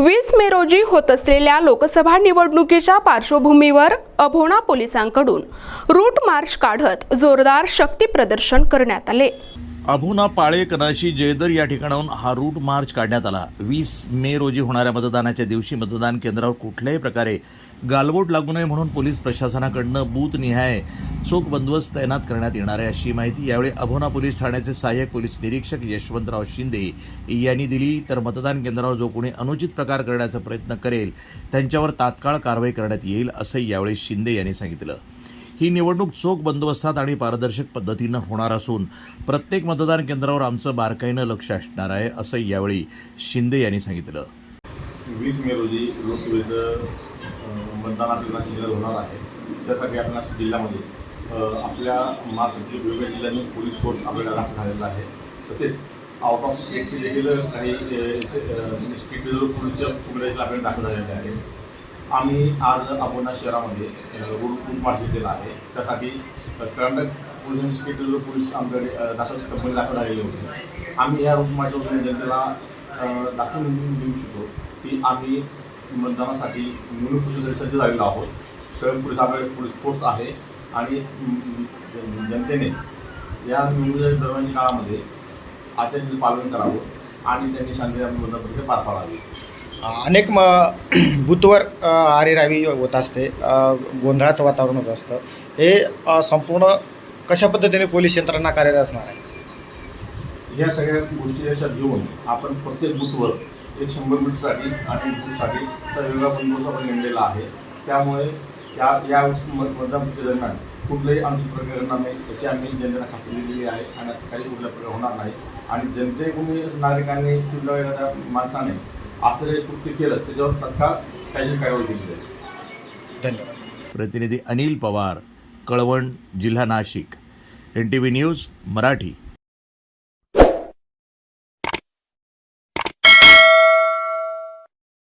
वीस रोजी होत असलेल्या लोकसभा निवडणुकीच्या पार्श्वभूमीवर अभोणा पोलिसांकडून रूट मार्च काढत जोरदार शक्ती प्रदर्शन करण्यात आले. अभुना पाळे कनाशी जयदर या ठिकाणाहून हा रूट मार्च काढण्यात आला. वीस मे रोजी होणाऱ्या मतदानाच्या दिवशी मतदान केंद्रावर कुठल्याही प्रकारे गालबोट लागू नये म्हणून पोलीस प्रशासनाकडनं बूथनिहाय चोख बंदोबस्त तैनात करण्यात येणार आहे अशी माहिती यावेळी अभोना पोलीस ठाण्याचे सहाय्यक पोलीस निरीक्षक यशवंतराव शिंदे यांनी दिली. तर मतदान केंद्रावर जो कोणी अनुचित प्रकार करण्याचा प्रयत्न करेल त्यांच्यावर तात्काळ कारवाई करण्यात येईल असंही यावेळी शिंदे यांनी सांगितलं. ही निवडणूक चोख बंदोबस्तात आणि पारदर्शक पद्धतीनं होणार असून प्रत्येक मतदान केंद्रावर आमचं बारकाईनं लक्ष असणार आहे असं यावेळी शिंदे यांनी सांगितलं. वीस मे रोजी लोकसभेचं मतदान आपल्या जिल्ह्यात होणार आहे. त्यासाठी नाशिक जिल्ह्यामध्ये आपल्या वेगवेगळ्या जिल्ह्यांनी पोलीस फोर्स आपल्याला आहे. तसेच आउट ऑफ स्टेटचे देखील काही स्टेट पोलीसच्या तुकड्या आपल्याला दाखल झालेले आहे आम्ही आज अबोना शहरामध्ये अ, रूट रूट मार्च केला आहे. त्यासाठी कर्नाटक पोलीस आणि पोलीस आमच्याकडे दाखल कंपनी दाखल झालेली होती. आम्ही या रूट मार्चवरून जनतेला दाखल दाखवून देऊ इच्छितो की आम्ही मतदानासाठी निवडणूक प्रक्रियेसाठी सज्ज झालेलो आहोत. स्वयं पोलीस आपल्याकडे पोलीस फोर्स आहे आणि जनतेने या निवडणुकीच्या दरम्यान काळामध्ये आचारसंहितेचं पालन करावं आणि त्यांनी शांती आपली मतदान पार पाडावी. अनेक म बूथवर आरेरावी होत असते. गोंधळाचं वातावरण होत असतं. हे संपूर्ण कशा पद्धतीने पोलीस यंत्रणा कार्यरत असणार आहे? या सगळ्या गोष्टी लक्षात घेऊन आपण प्रत्येक बूथवर एक शंभर मिनिटसाठी आणि बूथसाठी तर वेगळा बंदोबस्त आपण नेमलेला आहे. त्यामुळे या या मतदान दरम्यान कुठलंही आमची प्रक्रिया घडणार नाही. याची आम्ही जनतेला खात्री दिलेली आहे आणि असं काही कुठल्या प्रकार होणार नाही. आणि जनतेकडून नागरिकांनी कुठल्या एखाद्या माणसाने काही कृत्य केलं त्याच्यावर तत्काळ कायदेशीर कारवाई केली जाईल धन्यवाद. प्रतिनिधी अनिल पवार कळवण जिल्हा Nashik. N T V news Marathi.